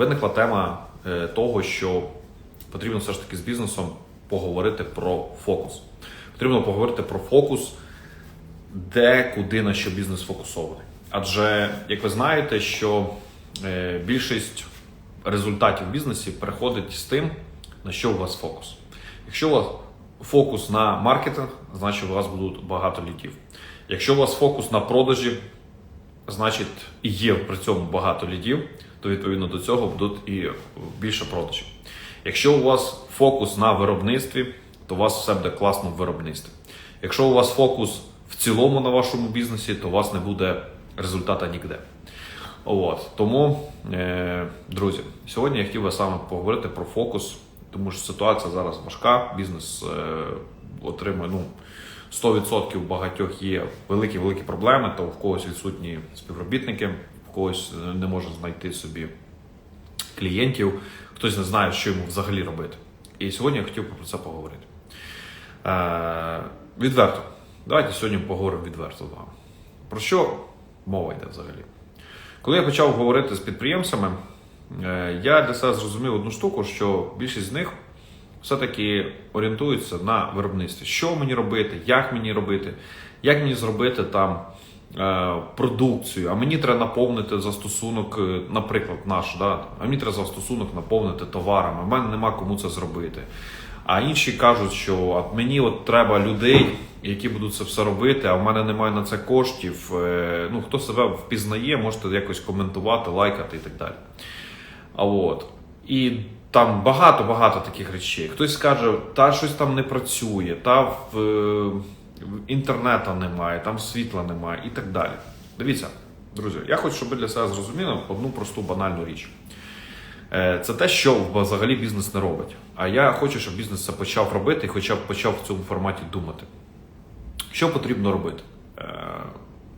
виникла тема е, того, що потрібно все ж таки з бізнесом поговорити про фокус. Потрібно поговорити про фокус, де, куди, на що бізнес фокусований. Адже, як ви знаєте, що е, більшість результатів в бізнесі переходить з тим, на що у вас фокус. Якщо у вас фокус на маркетинг, значить у вас будуть багато лідів. Якщо у вас фокус на продажі, значить і є при цьому багато лідів, то відповідно до цього будуть і більше продажів. Якщо у вас фокус на виробництві, то у вас все буде класно в виробництві. Якщо у вас фокус в цілому на вашому бізнесі, то у вас не буде результата ніде. От. Тому, е, друзі, сьогодні я хотів би саме поговорити про фокус, тому що ситуація зараз важка, бізнес е, отримує ну, 100% у багатьох є великі-великі проблеми, то в когось відсутні співробітники, когось е, не може знайти собі клієнтів, хтось не знає, що йому взагалі робити. І сьогодні я хотів про це поговорити. Е, відверто. Давайте сьогодні поговоримо відверто з вами. Про що мова йде взагалі? Коли я почав говорити з підприємцями, е, я для себе зрозумів одну штуку, що більшість з них все-таки орієнтуються на виробництві. Що мені робити, як мені робити, як мені зробити там продукцію, а мені треба наповнити застосунок, е, наприклад, наш, да? а мені треба застосунок наповнити товарами, в мене нема кому це зробити. А інші кажуть, що от мені от треба людей, які будуть це все робити, а в мене немає на це коштів. Е, Ну, хто себе впізнає, можете якось коментувати, лайкати і так далі. А от. І там багато-багато таких речей. Хтось скаже, та щось там не працює, та е, в інтернету немає, там світла немає і так далі. Дивіться, друзі, я хочу, щоб ви для себе зрозуміли одну просту банальну річ. Е, Це те, що взагалі бізнес не робить. А я хочу, щоб бізнес це почав робити і хоча б почав в цьому форматі думати. Що потрібно робити? Е,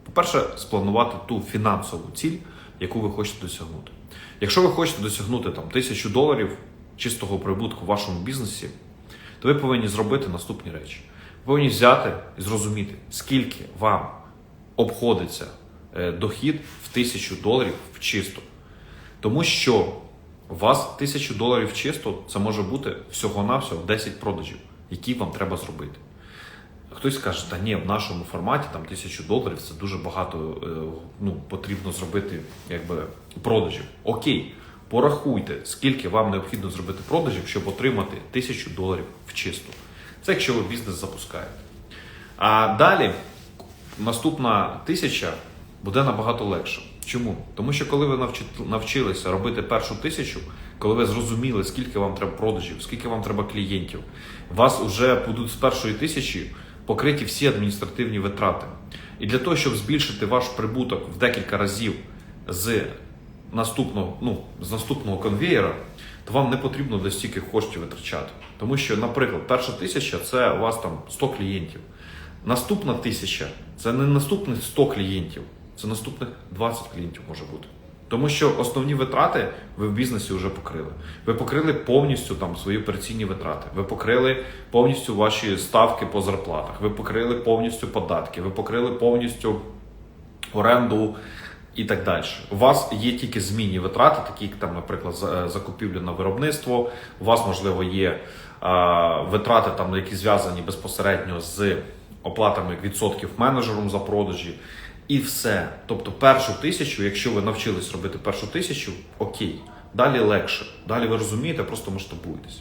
По-перше, спланувати ту фінансову ціль, яку ви хочете досягнути. Якщо ви хочете досягнути там, тисячу доларів чистого прибутку в вашому бізнесі, то ви повинні зробити наступні речі. Ви повинні взяти і зрозуміти, скільки вам обходиться е, дохід в тисячу доларів в чисто. Тому що у вас тисячу доларів чисто це може бути всього-навсього 10 продажів, які вам треба зробити. Хтось скаже, та ні, в нашому форматі там тисячу доларів це дуже багато е, ну, потрібно зробити якби, продажів. Окей, порахуйте, скільки вам необхідно зробити продажів, щоб отримати тисячу доларів в чисту. Це якщо ви бізнес запускаєте. А далі наступна тисяча буде набагато легше. Чому? Тому що коли ви навчилися робити першу тисячу, коли ви зрозуміли, скільки вам треба продажів, скільки вам треба клієнтів, у вас вже будуть з першої тисячі покриті всі адміністративні витрати. І для того, щоб збільшити ваш прибуток в декілька разів з наступного, ну, з наступного конвеєра, то вам не потрібно десь стільки коштів витрачати. Тому що, наприклад, перша тисяча це у вас там 100 клієнтів. Наступна тисяча це не наступних 100 клієнтів, це наступних 20 клієнтів може бути. Тому що основні витрати ви в бізнесі вже покрили. Ви покрили повністю там свої операційні витрати. Ви покрили повністю ваші ставки по зарплатах. Ви покрили повністю податки. Ви покрили повністю оренду і так далі. У вас є тільки змінні витрати, такі як там, наприклад, за- закупівлю на виробництво. У вас можливо є а, витрати, там, які зв'язані безпосередньо з оплатами відсотків менеджером за продажі. І все. Тобто першу тисячу, якщо ви навчились робити першу тисячу, окей. Далі легше. Далі ви розумієте, просто масштабуєтесь.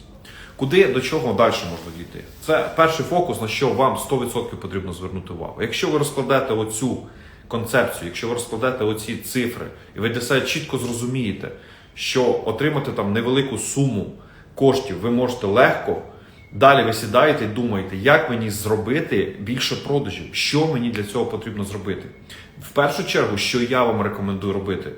Куди до чого далі можна дійти? Це перший фокус, на що вам 100% потрібно звернути увагу. Якщо ви розкладете оцю концепцію, якщо ви розкладете оці цифри, і ви для себе чітко зрозумієте, що отримати там невелику суму коштів ви можете легко. Далі ви сідаєте і думаєте, як мені зробити більше продажів, що мені для цього потрібно зробити. В першу чергу, що я вам рекомендую робити,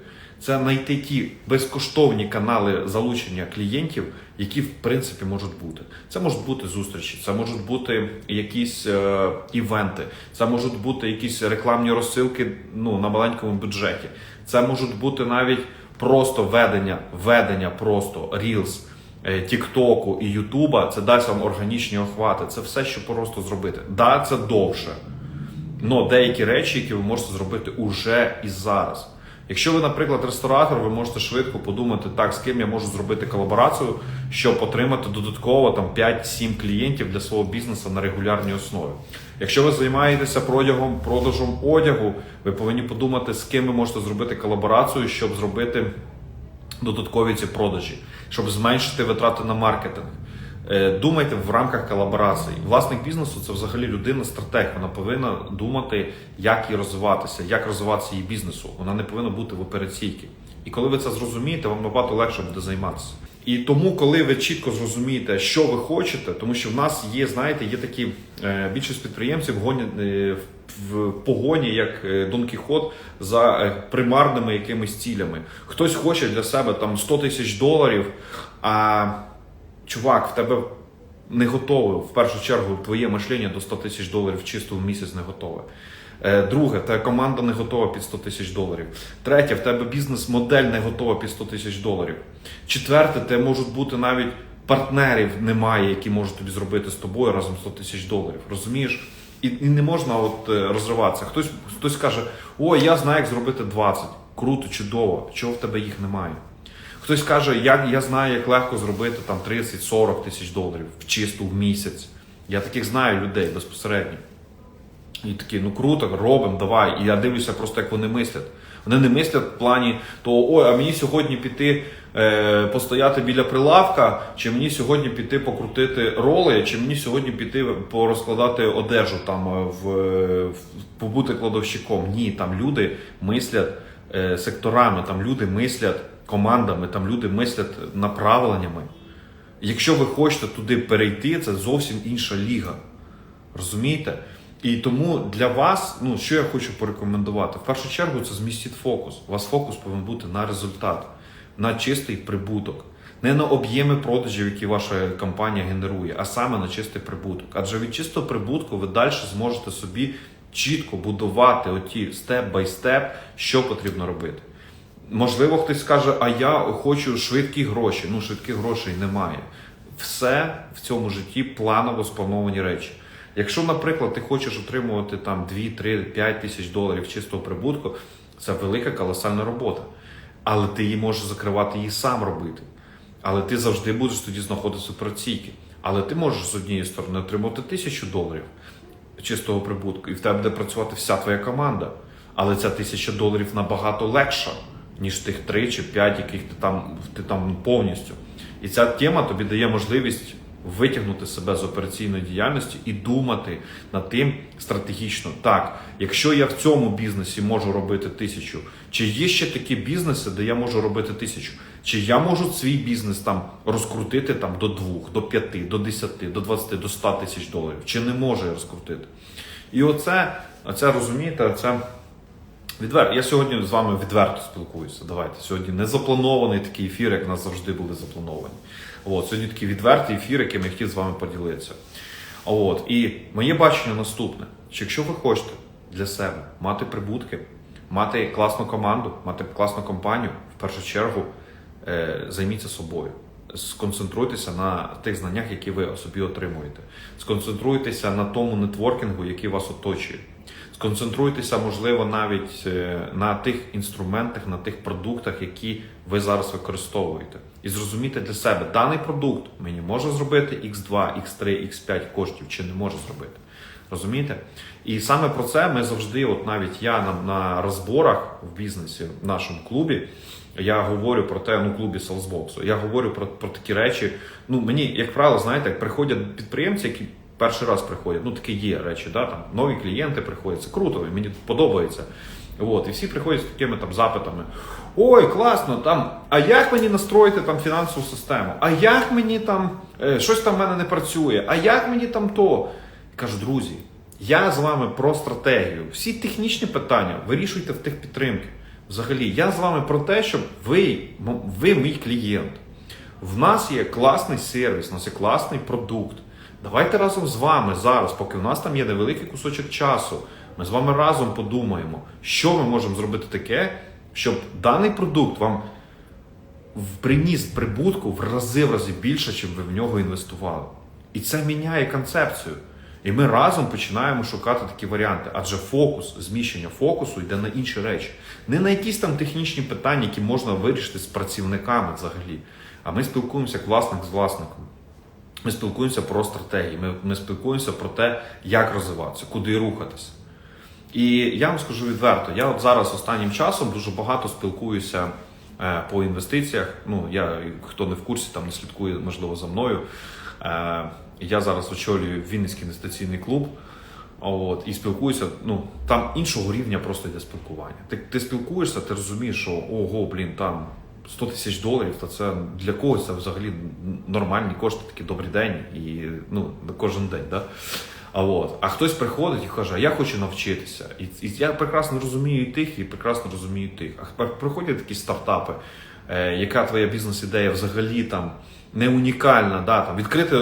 це знайти ті безкоштовні канали залучення клієнтів, які в принципі можуть бути. Це можуть бути зустрічі, це можуть бути якісь е, івенти, це можуть бути якісь рекламні розсилки ну, на маленькому бюджеті. Це можуть бути навіть просто ведення, ведення просто Reels. е, Тіктоку і Ютуба, це дасть вам органічні охвати. Це все, що просто зробити. Да, це довше. Но деякі речі, які ви можете зробити уже і зараз. Якщо ви, наприклад, ресторатор, ви можете швидко подумати, так, з ким я можу зробити колаборацію, щоб отримати додатково там 5-7 клієнтів для свого бізнесу на регулярній основі. Якщо ви займаєтеся продягом, продажем одягу, ви повинні подумати, з ким ви можете зробити колаборацію, щоб зробити додаткові ці продажі, щоб зменшити витрати на маркетинг. Е, Думайте в рамках колаборації. Власник бізнесу це взагалі людина стратег. Вона повинна думати, як їй розвиватися, як розвиватися її бізнесу. Вона не повинна бути в операційці. І коли ви це зрозумієте, вам набагато легше буде займатися. І тому, коли ви чітко зрозумієте, що ви хочете, тому що в нас є, знаєте, є такі е, більшість підприємців гонять е, в погоні, як Дон Кіхот, за примарними якимись цілями. Хтось хоче для себе там 100 тисяч доларів, а чувак, в тебе не готове. В першу чергу твоє мишлення до 100 тисяч доларів чисто в місяць не готове. Е, Друге, в команда не готова під 100 тисяч доларів. Третє, в тебе бізнес-модель не готова під 100 тисяч доларів. Четверте, те можуть бути навіть партнерів немає, які можуть тобі зробити з тобою разом 100 тисяч доларів. Розумієш? І, і не можна от е, розриватися. Хтось, хтось каже: О, я знаю, як зробити 20. Круто, чудово. Чого в тебе їх немає? Хтось каже, я, я знаю, як легко зробити там 30-40 тисяч доларів в чисту в місяць. Я таких знаю людей безпосередньо. І такі, ну круто, робимо, давай. І я дивлюся просто, як вони мислять. Вони не мислять в плані того, ой, а мені сьогодні піти е, постояти біля прилавка, чи мені сьогодні піти покрутити роли, чи мені сьогодні піти порозкладати одежу там е, в, в побути кладовщиком. Ні, там люди мислять е, секторами, там люди мислять командами, там люди мислять направленнями. Якщо ви хочете туди перейти, це зовсім інша ліга. Розумієте? І тому для вас, ну що я хочу порекомендувати, в першу чергу це змістіть фокус. У вас фокус повинен бути на результат, на чистий прибуток, не на об'єми продажів, які ваша компанія генерує, а саме на чистий прибуток. Адже від чистого прибутку ви далі зможете собі чітко будувати оті степ бай степ, що потрібно робити. Можливо, хтось скаже, а я хочу швидкі гроші. Ну, швидких грошей немає. Все в цьому житті планово сплановані речі. Якщо, наприклад, ти хочеш отримувати там 2, 3, 5 тисяч доларів чистого прибутку, це велика колосальна робота. Але ти її можеш закривати її сам робити. Але ти завжди будеш тоді знаходитися в праційки. Але ти можеш з однієї сторони отримати тисячу доларів чистого прибутку, і в тебе буде працювати вся твоя команда. Але ця тисяча доларів набагато легша, ніж тих 3 чи 5, яких ти там, ти там повністю. І ця тема тобі дає можливість витягнути себе з операційної діяльності і думати над тим стратегічно. Так, якщо я в цьому бізнесі можу робити тисячу, чи є ще такі бізнеси, де я можу робити тисячу? Чи я можу свій бізнес там розкрутити там до 2, до 5, до 10, до 20, до 100 тисяч доларів? Чи не можу я розкрутити? І оце, оце розумієте, це. Відвер... Я сьогодні з вами відверто спілкуюся. Давайте. Сьогодні не запланований такий ефір, як у нас завжди були заплановані. От, сьогодні такий відвертий ефір, яким я хотів з вами поділитися. От, і моє бачення наступне: що якщо ви хочете для себе мати прибутки, мати класну команду, мати класну компанію, в першу чергу е, займіться собою. Сконцентруйтеся на тих знаннях, які ви собі отримуєте. Сконцентруйтеся на тому нетворкінгу, який вас оточує. Сконцентруйтеся, можливо, навіть е, на тих інструментах, на тих продуктах, які ви зараз використовуєте. І зрозуміти для себе, даний продукт мені може зробити X2, X3, X5 коштів, чи не може зробити. Розумієте? І саме про це ми завжди, от навіть я на, на розборах в бізнесі в нашому клубі, я говорю про те, ну клубі Salesbox, я говорю про, про такі речі. Ну мені, як правило, знаєте, приходять підприємці, які перший раз приходять, ну такі є речі, да, там нові клієнти приходять, це круто, мені подобається. От, і всі приходять з такими там запитами: ой, класно, там, а як мені настроїти там фінансову систему? А як мені там е, щось там в мене не працює? А як мені там то? Кажу, друзі, я з вами про стратегію. Всі технічні питання вирішуйте в тих підтримки. Взагалі, я з вами про те, щоб ви, ви мій клієнт. В нас є класний сервіс, у нас є класний продукт. Давайте разом з вами зараз, поки в нас там є невеликий кусочок часу, ми з вами разом подумаємо, що ми можемо зробити таке, щоб даний продукт вам приніс прибутку в рази в рази більше, чим ви в нього інвестували. І це міняє концепцію. І ми разом починаємо шукати такі варіанти, адже фокус, зміщення фокусу йде на інші речі, не на якісь там технічні питання, які можна вирішити з працівниками взагалі. А ми спілкуємося власник з власником. Ми спілкуємося про стратегії, ми, ми спілкуємося про те, як розвиватися, куди рухатися. І я вам скажу відверто, я от зараз останнім часом дуже багато спілкуюся е, по інвестиціях. Ну, я, хто не в курсі, там не слідкує, можливо, за мною. Е, я зараз очолюю Вінницький інвестиційний клуб. От, і спілкуюся, ну там іншого рівня просто йде спілкування. Ти, ти спілкуєшся, ти розумієш, що ого, блін, там 100 тисяч доларів, то це для когось це взагалі нормальні кошти, такі добрий день і ну, кожен день. Да? А, от. а хтось приходить і каже, а я хочу навчитися. І, і я прекрасно розумію і тих, і прекрасно розумію тих. А приходять такі стартапи, е, яка твоя бізнес-ідея взагалі там не унікальна, да, там, відкрити е,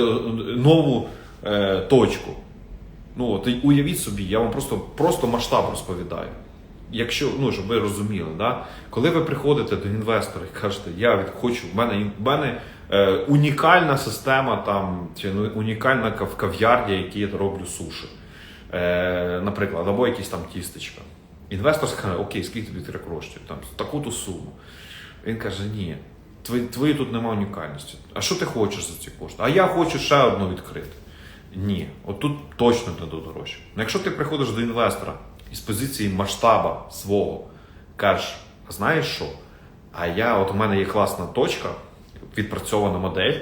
нову е, точку. Ну, от, уявіть собі, я вам просто, просто масштаб розповідаю. Якщо, ну, щоб ви розуміли, да? коли ви приходите до інвестора і кажете, я від, хочу, в мене, в мене е, унікальна система там, чи ну, унікальна кав- кав'ярня, які я роблю суші, е, наприклад, або якісь там тістечка. Інвестор скаже, окей, скільки тобі треба коштів? Там, таку-то суму. Він каже, ні, твої, твої тут немає унікальності. А що ти хочеш за ці кошти? А я хочу ще одну відкрити. Ні, отут точно не до дорожче. Ну, Якщо ти приходиш до інвестора із позиції масштаба свого, кажеш, знаєш що? А я, от у мене є класна точка, відпрацьована модель,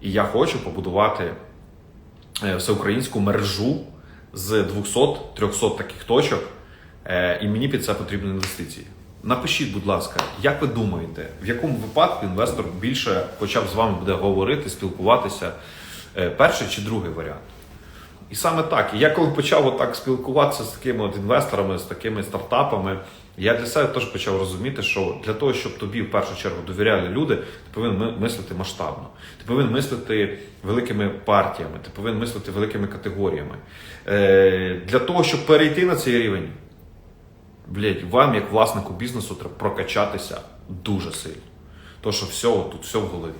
і я хочу побудувати е, всеукраїнську мережу з 200-300 таких точок, е, і мені під це потрібні інвестиції. Напишіть, будь ласка, як ви думаєте, в якому випадку інвестор більше хоча б з вами буде говорити, спілкуватися, е, перший чи другий варіант? І саме так. І я коли почав отак спілкуватися з такими от інвесторами, з такими стартапами, я для себе теж почав розуміти, що для того, щоб тобі в першу чергу довіряли люди, ти повинен мислити масштабно. Ти повинен мислити великими партіями, ти повинен мислити великими категоріями. Е, для того, щоб перейти на цей рівень, блять, вам, як власнику бізнесу, треба прокачатися дуже сильно. То, що все тут все в голові.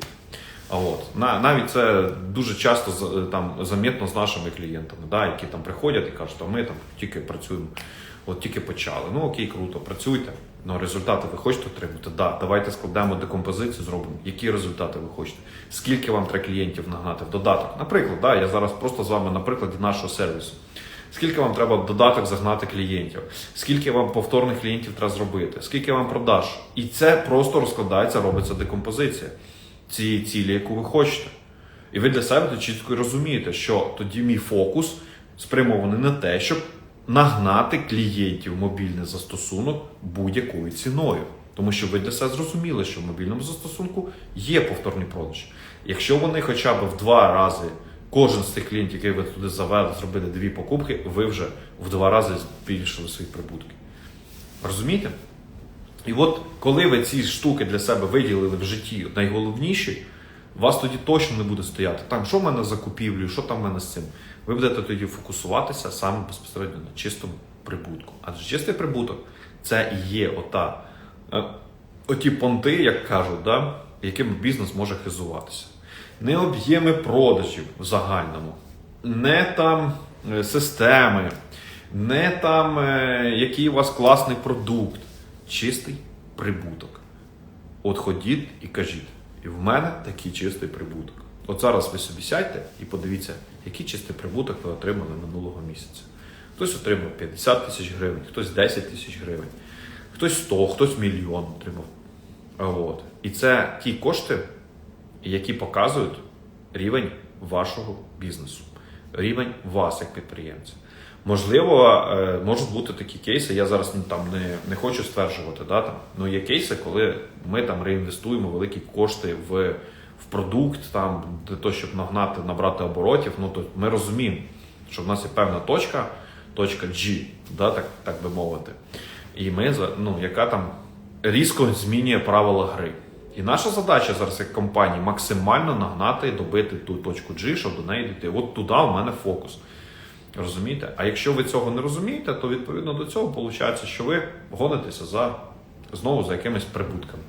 От навіть це дуже часто там замітно з нашими клієнтами, да, які там приходять і кажуть, а ми там тільки працюємо, от тільки почали. Ну окей, круто, працюйте. Ну результати ви хочете отримати? Да, давайте складемо декомпозицію, зробимо. Які результати ви хочете? Скільки вам треба клієнтів нагнати в додаток? Наприклад, да, я зараз просто з вами на прикладі нашого сервісу. Скільки вам треба в додаток загнати клієнтів? Скільки вам повторних клієнтів треба зробити? Скільки вам продаж? І це просто розкладається, робиться декомпозиція цієї цілі, яку ви хочете. І ви для себе чітко розумієте, що тоді мій фокус спрямований на те, щоб нагнати клієнтів мобільний застосунок будь-якою ціною. Тому що ви для себе зрозуміли, що в мобільному застосунку є повторні продажі. Якщо вони хоча б в два рази, кожен з тих клієнтів, яких ви туди завели, зробили дві покупки, ви вже в два рази збільшили свої прибутки. Розумієте? І от коли ви ці штуки для себе виділили в житті найголовніші, вас тоді точно не буде стояти. Там, що в мене за купівлю, що там в мене з цим. Ви будете тоді фокусуватися саме безпосередньо на чистому прибутку. Адже чистий прибуток це і є ота, е, оті понти, як кажуть, да, якими бізнес може хизуватися. Не об'єми продажів в загальному, не там е, системи, не там е, який у вас класний продукт. Чистий прибуток. От ходіть і кажіть, і в мене такий чистий прибуток. От зараз ви собі сядьте і подивіться, який чистий прибуток ви отримали минулого місяця. Хтось отримав 50 тисяч гривень, хтось 10 тисяч гривень, хтось 100, хтось мільйон отримав. От. І це ті кошти, які показують рівень вашого бізнесу, рівень вас як підприємця. Можливо, е, можуть бути такі кейси. Я зараз ну, там не, не хочу стверджувати. Да, там, ну є кейси, коли ми там реінвестуємо великі кошти в, в продукт, там для того, щоб нагнати, набрати оборотів. Ну то ми розуміємо, що в нас є певна точка, точка G, да, так, так би мовити. І ми ну, яка там різко змінює правила гри. І наша задача зараз як компанії максимально нагнати і добити ту точку G, щоб до неї дійти. От туди у мене фокус. Розумієте? А якщо ви цього не розумієте, то відповідно до цього виходить, що ви гонитеся за знову за якимись прибутками.